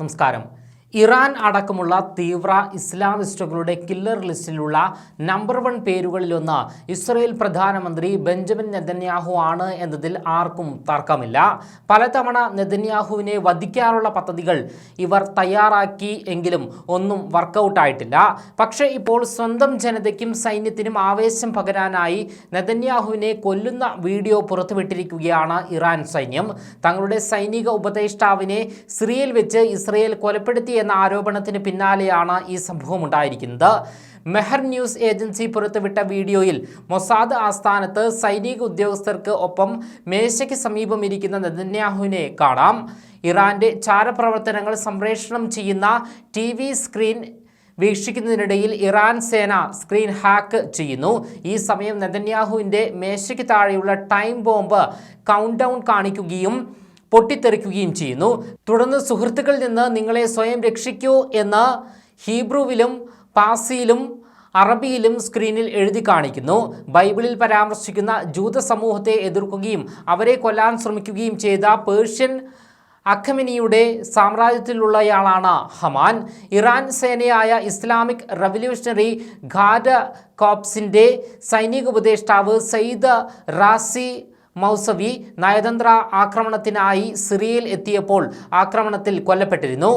നമസ്കാരം ഇറാൻ അടക്കമുള്ള തീവ്ര ഇസ്ലാമിസ്റ്റുകളുടെ കില്ലർ ലിസ്റ്റിലുള്ള നമ്പർ വൺ പേരുകളിലൊന്ന് ഇസ്രയേൽ പ്രധാനമന്ത്രി ബെഞ്ചമിൻ നെതന്യാഹു ആണ് എന്നതിൽ ആർക്കും തർക്കമില്ല. പലതവണ നെതന്യാഹുവിനെ വധിക്കാനുള്ള പദ്ധതികൾ ഇവർ തയ്യാറാക്കി എങ്കിലും ഒന്നും വർക്കൗട്ടായിട്ടില്ല പക്ഷേ ഇപ്പോൾ സ്വന്തം ജനതയ്ക്കും സൈന്യത്തിനും ആവേശം പകരാനായി നെതന്യാഹുവിനെ കൊല്ലുന്ന വീഡിയോ പുറത്തുവിട്ടിരിക്കുകയാണ് ഇറാൻ സൈന്യം. തങ്ങളുടെ സൈനിക ഉപദേഷ്ടാവിനെ സിറിയയിൽ വെച്ച് ഇസ്രയേൽ കൊലപ്പെടുത്തി എന്ന ആരോപണത്തിന് പിന്നാലെയാണ് ഈ സംഭവം ഉണ്ടായിരിക്കുന്നത് മെഹർ ന്യൂസ് ഏജൻസി പുറത്തുവിട്ട വീഡിയോയിൽ മൊസാദ് ആസ്ഥാനത്ത് സൈനിക ഉദ്യോഗസ്ഥർക്ക് ഒപ്പം മേശയ്ക്ക് സമീപം ഇരിക്കുന്ന നെതന്യാഹുവിനെ കാണാം. ഇറാന്റെ ചാരപ്രവർത്തനങ്ങൾ സംപ്രേഷണം ചെയ്യുന്ന ടി സ്ക്രീൻ വീക്ഷിക്കുന്നതിനിടയിൽ ഇറാൻ സേന സ്ക്രീൻ ഹാക്ക് ചെയ്യുന്നു. ഈ സമയം നെതന്യാഹുവിന്റെ മേശയ്ക്ക് താഴെയുള്ള ടൈം ബോംബ് കൗണ്ട് ഡൗൺ കാണിക്കുകയും പൊട്ടിത്തെറിക്കുകയും ചെയ്യുന്നു. തുടർന്ന് സുഹൃത്തുക്കളിൽ നിന്ന് നിങ്ങളെ സ്വയം രക്ഷിക്കൂ എന്ന ഹീബ്രുവിലും പാസിയിലും അറബിയിലും സ്ക്രീനിൽ എഴുതി കാണിക്കുന്നു. ബൈബിളിൽ പരാമർശിക്കുന്ന ജൂത സമൂഹത്തെ എതിർക്കുകയും അവരെ കൊല്ലാൻ ശ്രമിക്കുകയും ചെയ്ത പേർഷ്യൻ അഖമിനിയുടെ സാമ്രാജ്യത്തിലുള്ളയാളാണ് ഹമാൻ. ഇറാൻ സേനയായ ഇസ്ലാമിക് റവല്യൂഷണറി ഖാഡ കോപ്സിന്റെ സൈനിക ഉപദേഷ്ടാവ് സയ്യിദ് റാസി മൗസവി നയതന്ത്ര ആക്രമണത്തിനായി സിറിയയിൽ എത്തിയപ്പോൾ ആക്രമണത്തിൽ കൊല്ലപ്പെട്ടിരുന്നു.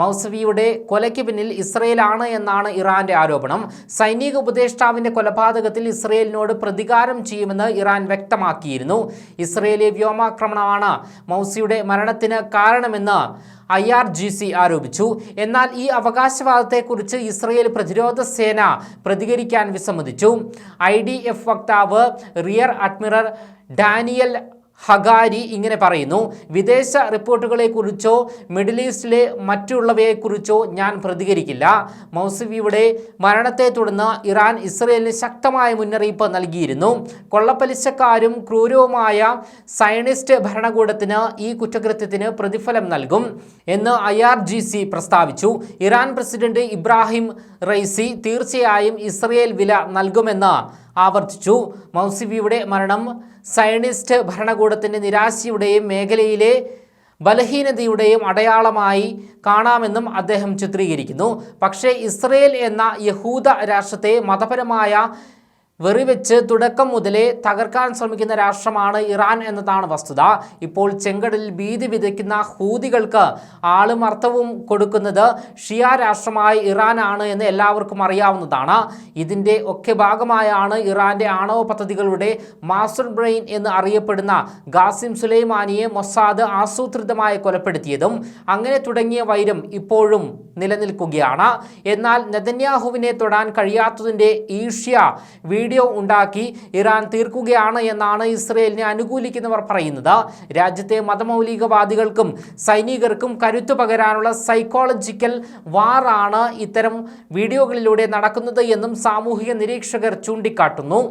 മൗസവിയുടെ കൊലയ്ക്ക് പിന്നിൽ ഇസ്രയേലാണ് എന്നാണ് ഇറാന്റെ ആരോപണം. സൈനിക ഉപദേഷ്ടാവിന്റെ കൊലപാതകത്തിൽ ഇസ്രയേലിനോട് പ്രതികാരം ചെയ്യുമെന്ന് ഇറാൻ വ്യക്തമാക്കിയിരുന്നു. ഇസ്രയേലി വ്യോമാക്രമണമാണ് മൗസിയുടെ മരണത്തിന് കാരണമെന്ന് ഐ ആർ ജി സി ആരോപിച്ചു. എന്നാൽ ഈ അവകാശവാദത്തെക്കുറിച്ച് ഇസ്രയേൽ പ്രതിരോധ സേന പ്രതികരിക്കാൻ വിസമ്മതിച്ചു. ഐ ഡി എഫ് വക്താവ് റിയർ അഡ്മിറൽ ഡാനിയൽ ഹഗാരി ഇങ്ങനെ പറയുന്നു വിദേശ റിപ്പോർട്ടുകളെക്കുറിച്ചോ മിഡിൽ ഈസ്റ്റിലെ മറ്റുള്ളവയെക്കുറിച്ചോ ഞാൻ പ്രതികരിക്കില്ല. മൗസവിയുടെ മരണത്തെ തുടർന്ന് ഇറാൻ ഇസ്രയേലിന് ശക്തമായ മുന്നറിയിപ്പ് നൽകിയിരുന്നു. കൊള്ളപ്പലിശക്കാരും ക്രൂരവുമായ സയനിസ്റ്റ് ഭരണകൂടത്തിന് ഈ കുറ്റകൃത്യത്തിന് പ്രതിഫലം നൽകും എന്ന് ഐ പ്രസ്താവിച്ചു. ഇറാൻ പ്രസിഡന്റ് ഇബ്രാഹിം റൈസി തീർച്ചയായും ഇസ്രയേൽ വില നൽകുമെന്ന് ആവർത്തിച്ചു. മൗസിബിയുടെ മരണം സയനിസ്റ്റ് ഭരണകൂടത്തിന്റെ നിരാശയുടെയും മേഖലയിലെ ബലഹീനതയുടെയും അടയാളമായി കാണാമെന്നും അദ്ദേഹം ചിത്രീകരിക്കുന്നു. പക്ഷേ ഇസ്രയേൽ എന്ന യഹൂദ രാഷ്ട്രത്തെ മതപരമായ വെറിവെച്ച് തുടക്കം മുതലേ തകർക്കാൻ ശ്രമിക്കുന്ന രാഷ്ട്രമാണ് ഇറാൻ എന്നതാണ് വസ്തുത. ഇപ്പോൾ ചെങ്കടലിൽ ഭീതി വിതയ്ക്കുന്ന ഹൂതികൾക്ക് ആളും അർത്ഥവും കൊടുക്കുന്നത് ഷിയ രാഷ്ട്രമായ ഇറാനാണ് എന്ന് എല്ലാവർക്കും അറിയാവുന്നതാണ്. ഇതിന്റെ ഒക്കെ ഭാഗമായാണ് ഇറാന്റെ ആണവ പദ്ധതികളുടെ മാസ്റ്റർ ബ്രെയിൻ എന്ന് അറിയപ്പെടുന്ന ഗാസിം സുലൈമാനിയെ മൊസാദ് ആസൂത്രിതമായി കൊലപ്പെടുത്തിയതും അങ്ങനെ തുടങ്ങിയ വൈരം ഇപ്പോഴും നിലനിൽക്കുകയാണ്. എന്നാൽ നെതന്യാഹുവിനെ തൊടാൻ കഴിയാത്തതിന്റെ ഈഷ്യ വീഡിയോ ഉണ്ടാക്കി ഇറാൻ തീർക്കുകയാണ് എന്നാണ് ഇസ്രയേലിനെ അനുകൂലിക്കുന്നവർ പറയുന്നത്. രാജ്യത്തെ മതമൗലികവാദികൾക്കും സൈനികർക്കും കരുത്തു പകരാനുള്ള സൈക്കോളജിക്കൽ വാറാണ് ഇത്തരം വീഡിയോകളിലൂടെ നടക്കുന്നത് എന്നും സാമൂഹിക നിരീക്ഷകർ ചൂണ്ടിക്കാട്ടുന്നു.